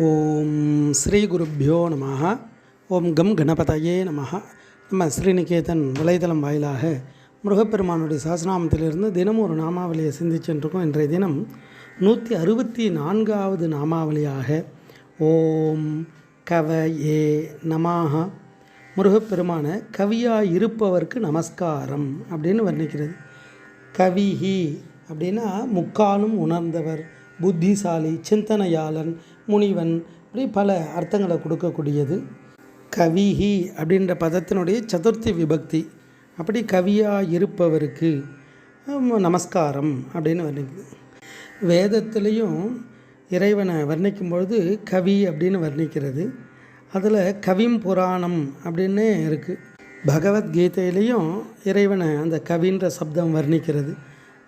ஓம் ஸ்ரீ குருப்பியோ நம ஓம் கம் கணபதையே நம நம்ம ஸ்ரீநிகேதன் வலைதளம் வாயிலாக முருகப்பெருமானுடைய சாசனாமத்திலிருந்து தினமும் ஒரு நாமாவளியை சிந்திச்சென்றிருக்கோம் இன்றைய தினம் நூற்றி அறுபத்தி நான்காவது நாமாவளியாக ஓம் கவ ஏ நமாக முருகப்பெருமான கவியாக இருப்பவர்க்கு நமஸ்காரம் அப்படின்னு வர்ணிக்கிறது. கவிஹி அப்படின்னா முக்காலும் உணர்ந்தவர் புத்திசாலி சிந்தனையாளன் முனிவன் இப்படி பல அர்த்தங்களை கொடுக்கக்கூடியது. கவிஹி அப்படின்ற பதத்தினுடைய சதுர்த்தி விபக்தி அப்படி கவியாக இருப்பவருக்கு நமஸ்காரம் அப்படின்னு வர்ணிக்குது. வேதத்துலேயும் இறைவனை வர்ணிக்கும் பொழுது கவி அப்படின்னு வர்ணிக்கிறது. அதில் கவிம் புராணம் அப்படின்னு இருக்குது பகவத்கீதையிலையும் இறைவனை அந்த கவின்ற சப்தம் வர்ணிக்கிறது.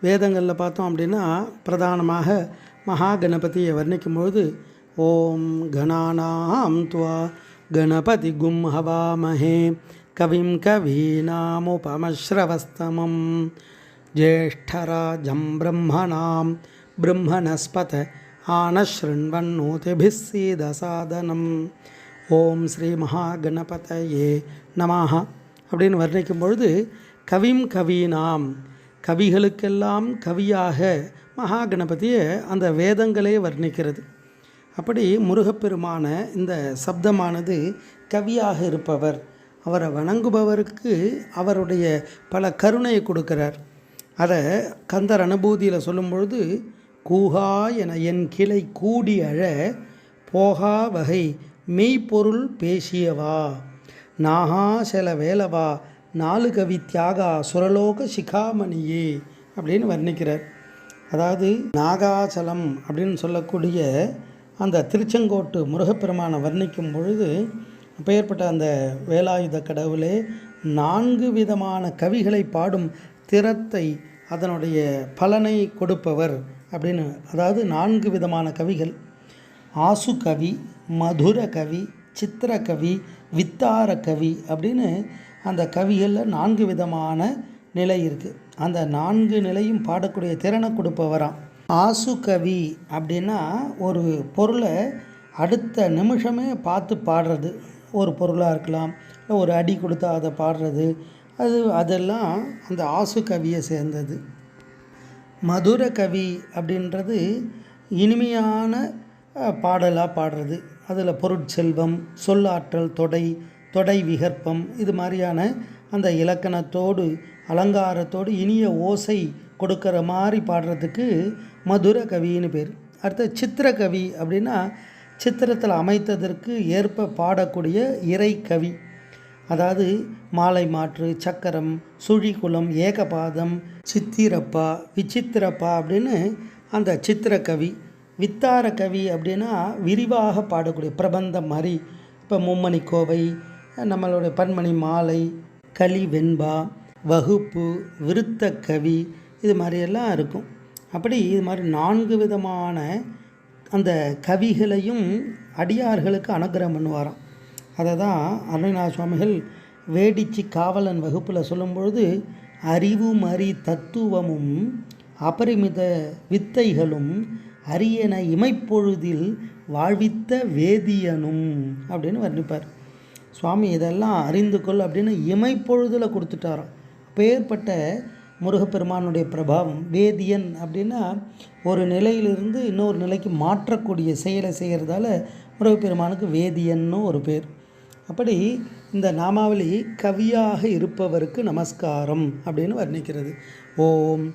வேதங்களில் பார்த்தோம் அப்படின்னா பிரதானமாக மகா கணபதியை வர்ணிக்கும்பொழுது ஓம் கணானாம் துவா கணபதி கும் ஹவாமஹே கவிம் கவீனாமுபமஸ்ரவஸ்தமம் ஜேஷ்டராஜம் பிரம்மணாம் பிரம்மணஸ்பத ஆனஸ்ருண்வன்னோதிபிः சீதசாதனம் ஓம் ஸ்ரீ மகாகணபதயே நமாக அப்படின்னு வர்ணிக்கும் பொழுது கவிம் கவீனாம். கவிகளுக்கெல்லாம் கவியாக மகாகணபதியை அந்த வேதங்களே வர்ணிக்கிறது. அப்படி முருகப்பெருமான இந்த சப்தமானது கவியாக இருப்பவர். அவரை வணங்குபவருக்கு அவருடைய பல கருணையை கொடுக்கிறார். அதை கந்தர் அனுபூதியில் சொல்லும்பொழுது கூகா என என் கிளை கூடி அழ போகா வகை மெய்ப்பொருள் பேசியவா? நாகா செல வேலவா? நாலு கவி தியாகா? சுரலோக சிகாமணியே? அப்படின்னு வர்ணிக்கிறார். அதாவது நாகாச்சலம் அப்படின்னு சொல்லக்கூடிய அந்த திருச்செங்கோட்டு முருகப்பெருமானை வர்ணிக்கும் பொழுது பெயர்பட்ட அந்த வேலாயுத கடவுளே நான்கு விதமான கவிகளை பாடும் திறத்தை அதனுடைய பலனை கொடுப்பவர் அப்படின்னு அதாவது நான்கு விதமான கவிகள். ஆசு கவி மதுர கவி சித்திர கவி வித்தார கவி அப்படின்னு அந்த கவிகளில் நான்கு விதமான நிலை இருக்குது அந்த நான்கு நிலையும் பாடக்கூடிய திறனை கொடுப்பவராம். ஆசு கவி அப்படின்னா ஒரு பொருளை அடுத்த நிமிஷமே பார்த்து பாடுறது. ஒரு பொருளாக இருக்கலாம் இல்லை ஒரு அடி கொடுத்தா அதை பாடுறது. அது அதெல்லாம் அந்த ஆசு கவியை சேர்ந்தது. மதுர கவி அப்படின்றது இனிமையான பாடலாக பாடுறது அதில் பொருட்செல்வம் சொல்லாற்றல் தொடை தொடை விகற்பம் இது மாதிரியான அந்த இலக்கணத்தோடு அலங்காரத்தோடு இனிய ஓசை கொடுக்குற மாதிரி பாடுறதுக்கு மதுர கவின்னு பேர். அடுத்த சித்திரக்கவி அப்படின்னா சித்திரத்தில் அமைத்ததற்கு ஏற்ப பாடக்கூடிய இறை கவி. அதாவது மாலை மாற்று சக்கரம் சுழிக்குளம் ஏகபாதம் சித்திரப்பா விசித்திரப்பா அப்படின்னு அந்த சித்திரக்கவி வித்தார கவி அப்படின்னா விரிவாக பாடக்கூடிய பிரபந்தம் மாதிரி இப்போ மும்மணி கோவை நம்மளுடைய பன்மணி மாலை களி வெண்பா வகுப்பு விருத்த கவி இது மாதிரியெல்லாம் இருக்கும். அப்படி இது மாதிரி நான்கு விதமான அந்த கவிகளையும் அடியார்களுக்கு அனுகிரகம் பண்ணுவாராம். அதை தான் அருணநாத சுவாமிகள் வேடிச்சி காவலன் வகுப்பில் சொல்லும்பொழுது அறிவும் அறி தத்துவமும் அபரிமித வித்தைகளும் அரியன இமைப்பொழுதில் வாழ்வித்த வேதியனும் அப்படின்னு வர்ணிப்பார். சுவாமி இதெல்லாம் அறிந்து கொள் அப்படின்னு இமைப்பொழுதில் கொடுத்துட்டாராம். அப்பேற்பட்ட முருகப்பெருமானுடைய பிரபாவம் வேதியன் அப்படின்னா ஒரு நிலையிலிருந்து இன்னொரு நிலைக்கு மாற்றக்கூடிய செயலை செய்கிறதால முருகப்பெருமானுக்கு வேதியன்னு ஒரு பேர். அப்படி இந்த நாமாவளி கவியாக இருப்பவருக்கு நமஸ்காரம் அப்படின்னு வர்ணிக்கிறது. ஓம்